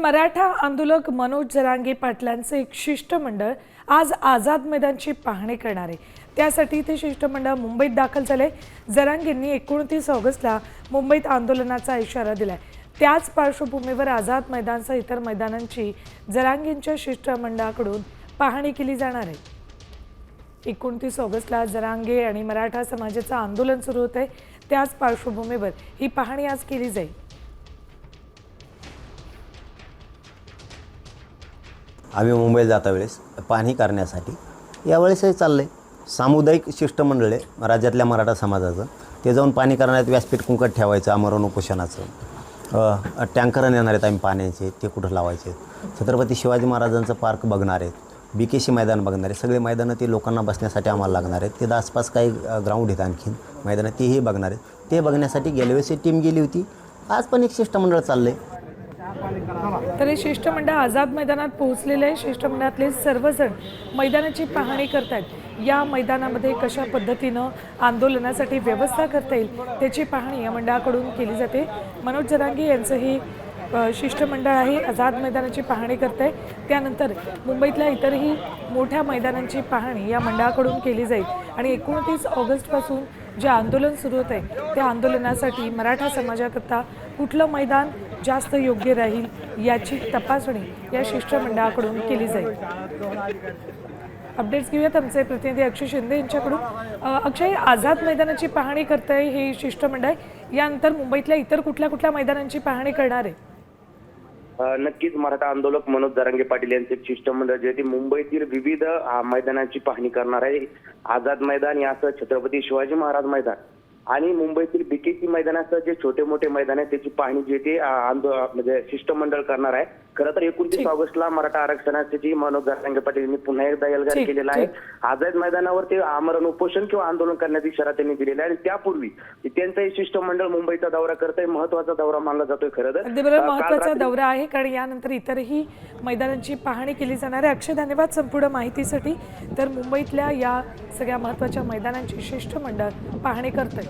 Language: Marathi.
मराठा आंदोलक मनोज जरांगे पाटलांचे एक शिष्टमंडळ आज आझाद मैदानची पाहणी करणार. आहे त्यासाठी ते शिष्टमंडळ मुंबईत दाखल झाले जरांगेंनी एकोणतीस ऑगस्टला मुंबईत आंदोलनाचा इशारा दिलाय. त्याच पार्श्वभूमीवर आझाद मैदानसह इतर मैदानांची जरांगेंच्या शिष्टमंडळाकडून पाहणी केली जाणार आहे. एकोणतीस ऑगस्टला जरांगे आणि मराठा समाजाचं आंदोलन सुरू होत आहे त्याच पार्श्वभूमीवर ही पाहणी आज केली जाईल. आम्ही मुंबईला जाता वेळेस पाहणी करण्यासाठी. यावेळेसही चाललं आहे सामुदायिक शिष्टमंडळ आहे राज्यातल्या मराठा समाजाचं. ते जाऊन पाणी करण्यात व्यासपीठ कुंकट ठेवायचं आमरण उपोषणाचं. टँकर टँकरं नेणार आहेत आम्ही पाण्याचे ते कुठं लावायचे? छत्रपती शिवाजी महाराजांचं पार्क बघणार आहेत. बी के सी मैदान बघणार आहे सगळे मैदानं ते लोकांना बसण्यासाठी आम्हाला लागणार आहेत. ते आसपास काही ग्राउंड आहेत आणखीन. मैदानं तेही बघणार आहेत. ते बघण्यासाठी गेल्या वेळेस टीम गेली होती. आज पण एक शिष्टमंडळ चाललं आहे तर हे शिष्टमंडळ आझाद मैदानात पोहोचलेले आहे. शिष्टमंडळातले सर्वजण मैदानाची पाहणी करतात या मैदानामध्ये कशा पद्धतीनं आंदोलनासाठी व्यवस्था करता येईल त्याची पाहणी या मंडळाकडून केली जाते. मनोज जरांगे यांचं हे शिष्टमंडळ आहे आझाद मैदानाची पाहणी करत आहे त्यानंतर मुंबईतल्या इतरही मोठ्या मैदानांची पाहणी या मंडळाकडून केली जाईल. आणि एकोणतीस ऑगस्टपासून जे आंदोलन सुरू होत आहे त्या आंदोलनासाठी मराठा समाजाकरता कुठलं मैदान जास्त योग्य राहील याची तपासणी या शिष्टमंडळाकडून केली जाईल. अपडेट्स घेऊयात आमचे प्रतिनिधी अक्षय शिंदे यांच्याकडून. अक्षय आझाद मैदानाची पाहणी करताय हे शिष्टमंडळ. यानंतर मुंबईतल्या इतर कुठल्या कुठल्या मैदानांची पाहणी करणार आहे? नक्कीच मराठा आंदोलक मनोज दरांगे पाटील यांचे शिष्टमंडळ जे ते मुंबईतील विविध मैदानांची मैदानाची पाहणी करणार आहे. आझाद मैदान यासह छत्रपती शिवाजी महाराज मैदान. आणि मुंबईतील बीकेसी मैदानासह जे छोटे मोठे मैदान आहे त्याची पाहणी जे ते म्हणजे शिष्टमंडळ करणार आहे. खरं तर एकोणतीस. ऑगस्टला मराठा आरक्षणासाठी मनोज दरांगे पाटील यांनी पुन्हा एकदा एल्गार केलेला आहे. आझाद मैदानावर ते आमरण उपोषण किंवा आंदोलन करण्याचा इशारा त्यांनी दिलेला आहे. आणि त्यापूर्वी त्यांचं हे शिष्टमंडळ मुंबईचा दौरा करत आहे महत्त्वाचा दौरा मानला जातोय खरं तर. महत्त्वाचा दौरा आहे कारण यानंतर इतरही मैदानांची पाहणी केली जाणार आहे. अक्षय धन्यवाद संपूर्ण माहितीसाठी. तर मुंबईतल्या या सगळ्या महत्त्वाच्या मैदानांची शिष्टमंडळ पाहणी करतंय.